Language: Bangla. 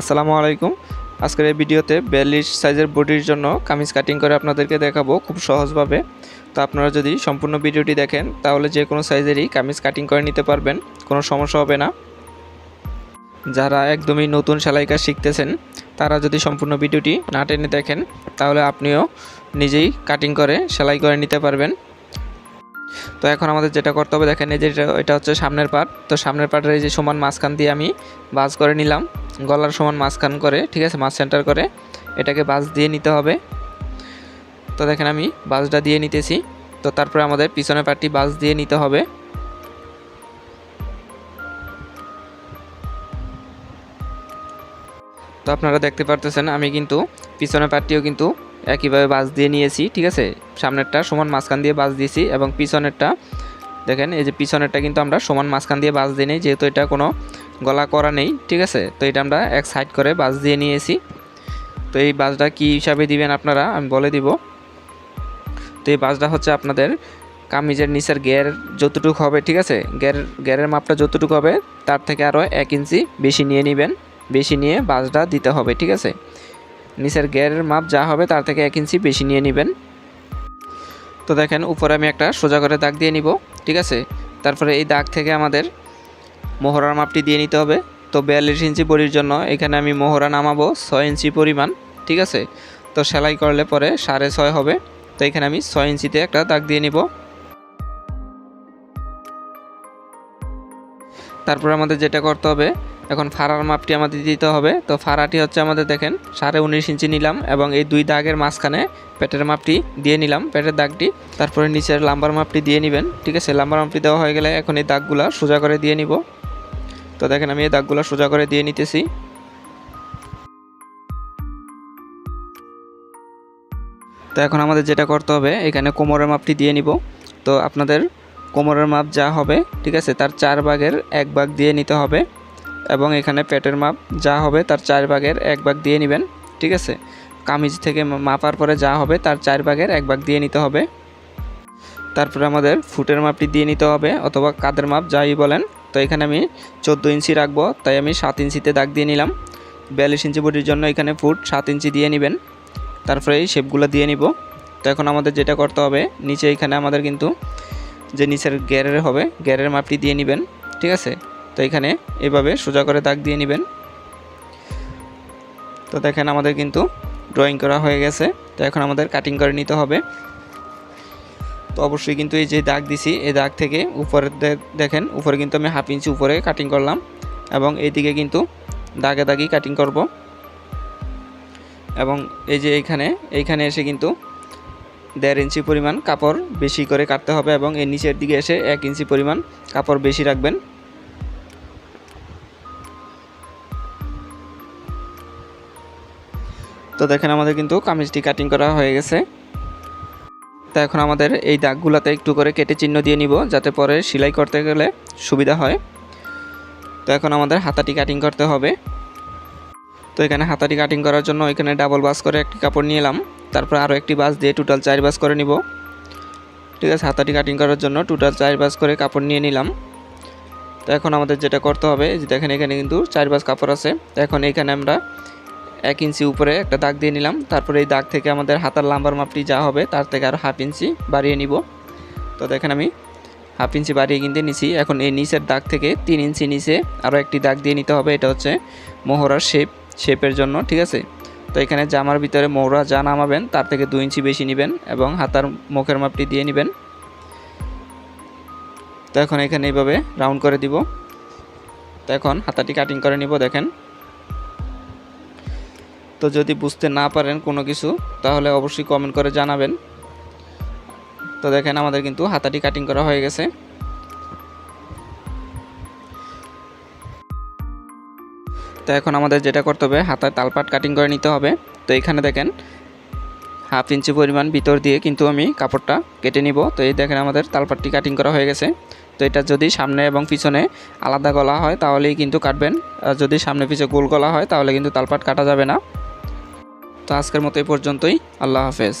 আসসালামু আলাইকুম। আজকের এই ভিডিওতে বিয়াল্লিশ সাইজের বডির জন্য কামিজ কাটিং করে আপনাদেরকে দেখাবো খুব সহজভাবে। তো আপনারা যদি সম্পূর্ণ ভিডিওটি দেখেন, তাহলে যে কোনো সাইজেরই কামিজ কাটিং করে নিতে পারবেন, কোনো সমস্যা হবে না। যারা একদমই নতুন সেলাই কাজ শিখতেছেন, তারা যদি সম্পূর্ণ ভিডিওটি না টেনে দেখেন, তাহলে আপনিও নিজেই কাটিং করে সেলাই করে নিতে পারবেন। তো এখন আমাদের যেটা করতে হবে, দেখেন এই যে এটা- হচ্ছে সামনের পার্ট তো সামনের পার্টের এই যে সমান মাঝখান দিয়ে আমি বাজ করে নিলাম। গলার সমান মাঝখান করে, ঠিক আছে, মাঝ সেন্টার করে এটাকে বাজ দিয়ে নিতে হবে। তো দেখেন আমি বাজটা দিয়ে নিতেছি। তো তারপরে আমাদের পিছনের পার্টটি বাজ দিয়ে নিতে হবে। তো আপনারা দেখতে পারতেছেন, আমি কিন্তু পিছনের পার্টটিও কিন্তু একইভাবে বাজ দিয়ে নিয়েছি, ঠিক আছে? সামনেরটা সমান মাঝখান দিয়ে বাজ দিয়েছি এবং পিছনেরটা, দেখেন, এই যে পিছনেরটা কিন্তু আমরা সমান মাঝখান দিয়ে বাজ দিয়ে নিই, যেহেতু এটা কোনো গলা করা নেই, ঠিক আছে? তো এটা আমরা এক সাইড করে বাজ দিয়ে নিয়েছি। তো এই বাজটা কী হিসাবে দিবেন আপনারা? আমি বলে দিব। তো এই বাজটা হচ্ছে আপনাদের কামিজের নিচের গের যতটুকু হবে, ঠিক আছে? গের, গেরের মাপটা যতটুকু হবে, তার থেকে আরও এক ইঞ্চি বেশি নিয়ে নেবেন। বেশি নিয়ে বাজটা দিতে হবে, ঠিক আছে? নিচের গেরের মাপ যা হবে তার থেকে এক ইঞ্চি বেশি নিয়ে নেবেন। তো দেখেন, উপরে আমি একটা সোজা করে দাগ দিয়ে নিব, ঠিক আছে? তারপরে এই দাগ থেকে আমাদের মোহরার মাপটি দিয়ে নিতে হবে। তো বিয়াল্লিশ ইঞ্চি বড়ির জন্য এখানে আমি মোহরা নামাবো ছয় ইঞ্চি পরিমাণ, ঠিক আছে? তো সেলাই করলে পরে সাড়ে ছয় হবে। তো এখানে আমি ছয় ইঞ্চিতে একটা দাগ দিয়ে নিব। তারপর আমাদের যেটা করতে হবে, এখন ফাড়ার মাপটি আমাদের দিতে হবে। তো ফাড়াটি হচ্ছে আমাদের দেখেন, সাড়ে উনিশ ইঞ্চি নিলাম এবং এই দুই দাগের মাঝখানে পেটের মাপটি দিয়ে নিলাম, পেটের দাগটি। তারপরে নিচের লাম্বার মাপটি দিয়ে নেবেন, ঠিক আছে? লাম্বার মাপটি দেওয়া হয়ে গেলে এখন এই দাগগুলা সোজা করে দিয়ে নিব। তো দেখেন, আমি এই দাগগুলো সোজা করে দিয়ে নিতেছি। তো এখন আমাদের যেটা করতে হবে, এখানে কোমরের মাপটি দিয়ে নিব। তো আপনাদের কোমরের মাপ যা হবে, ঠিক আছে, তার চার ভাগের এক ভাগ দিয়ে নিতে হবে এবং এখানে পেটের মাপ যা হবে তার চার ভাগের এক ভাগ দিয়ে নেবেন, ঠিক আছে? কামিজ থেকে মাপার পরে যা হবে তার চার ভাগের এক ভাগ দিয়ে নিতে হবে। তারপরে আমাদের ফুটের মাপটি দিয়ে নিতে হবে অথবা কাদের মাপ যাই বলেন। তো এখানে আমি চোদ্দ ইঞ্চি রাখব, তাই আমি সাত ইঞ্চিতে দাগ দিয়ে নিলাম। বিয়াল্লিশ ইঞ্চি বডির জন্য এখানে ফুট সাত ইঞ্চি দিয়ে নেবেন। তারপরে এই শেপগুলো দিয়ে নিব। তো এখন আমাদের যেটা করতে হবে, নিচে এখানে আমাদের কিন্তু যে নিচের গ্যারের হবে গ্যারের মাপটি দিয়ে নেবেন, ঠিক আছে? তো এখানে এভাবে সোজা করে দাগ দিয়ে নেবেন। তো দেখেন আমাদের কিন্তু ড্রয়িং করা হয়ে গেছে, তো এখন আমাদের কাটিং করে নিতে হবে। তো অবশ্যই কিন্তু এই যে দাগ দিছি, এই দাগ থেকে উপরে দেখেন, উপরে কিন্তু আমি হাফ ইঞ্চি উপরে কাটিং করলাম এবং এইদিকে কিন্তু দাগে দাগি কাটিং করব। এবং এই যে এইখানে এইখানে এসে কিন্তু দেড় ইঞ্চি পরিমাণ কাপড় বেশি করে কাটতে হবে এবং এর নিচের দিকে এসে এক ইঞ্চি পরিমাণ কাপড় বেশি রাখবেন। তো দেখেন আমাদের কিন্তু কামিজটি কাটিং করা হয়ে গেছে। তো এখন আমাদের এই দাগগুলোতে একটু করে কেটে চিহ্ন দিয়ে নিব, যাতে পরে সেলাই করতে গেলে সুবিধা হয়। তো এখন আমাদের হাতাটি কাটিং করতে হবে। তো এখানে হাতাটি কাটিং করার জন্য এখানে ডাবল বাস করে একটি কাপড় নিয়ে এলাম। তারপর আরও একটি বাস দিয়ে টোটাল চার বাস করে নিব। ঠিক আছে, হাতাটি কাটিং করার জন্য টোটাল চার বাস করে কাপড় নিয়ে নিলাম। তো এখন আমাদের যেটা করতে হবে যে দেখেন এখানে কিন্তু চার বাস কাপড় আছে। তো এখন এখানে আমরা এক ইঞ্চি উপরে একটা দাগ দিয়ে নিলাম। তারপরে এই দাগ থেকে আমাদের হাতার লাম্বার মাপটি যা হবে তার থেকে আরও হাফ ইঞ্চি বাড়িয়ে নিব। তো দেখেন আমি হাফ ইঞ্চি বাড়িয়ে কিনতে নিছি। এখন এই নিচের দাগ থেকে তিন ইঞ্চি নিচে আরও একটি দাগ দিয়ে নিতে হবে। এটা হচ্ছে মোহরার শেপ শেপের জন্য, ঠিক আছে? তো এখানে জামার ভিতরে মৌরা যা নামাবেন, তার থেকে দু ইঞ্চি বেশি নেবেন এবং হাতার মুখের মাপটি দিয়ে নেবেন। তো এখন এখানে এইভাবে রাউন্ড করে দিব। তো এখন হাতাটি কাটিং করে নিব, দেখেন। তো যদি বুঝতে না পারেন কোনো কিছু, তাহলে অবশ্যই কমেন্ট করে জানাবেন। তো দেখেন আমাদের কিন্তু হাতাটি কাটিং করা হয়ে গেছে। তো এখন আমাদের যেটা করতে হবে হাতার তালপাট কাটিং করে নিতে হবে। তো এখানে দেখেন, হাফ ইঞ্চি পরিমাণ ভিতর দিয়ে কিন্তু আমি কাপড়টা কেটে নিব। তো এই দেখেন আমাদের তালপাটটি কাটিং করা হয়ে গেছে। তো এটা যদি সামনে এবং পিছনে আলাদা গলা হয়, তাহলেই কিন্তু কাটবেন। আর যদি সামনে পিছনে গোল গলা হয়, তাহলে কিন্তু তালপাট কাটা যাবে না। তো আজকের মতো এই পর্যন্তই। আল্লাহ হাফেজ।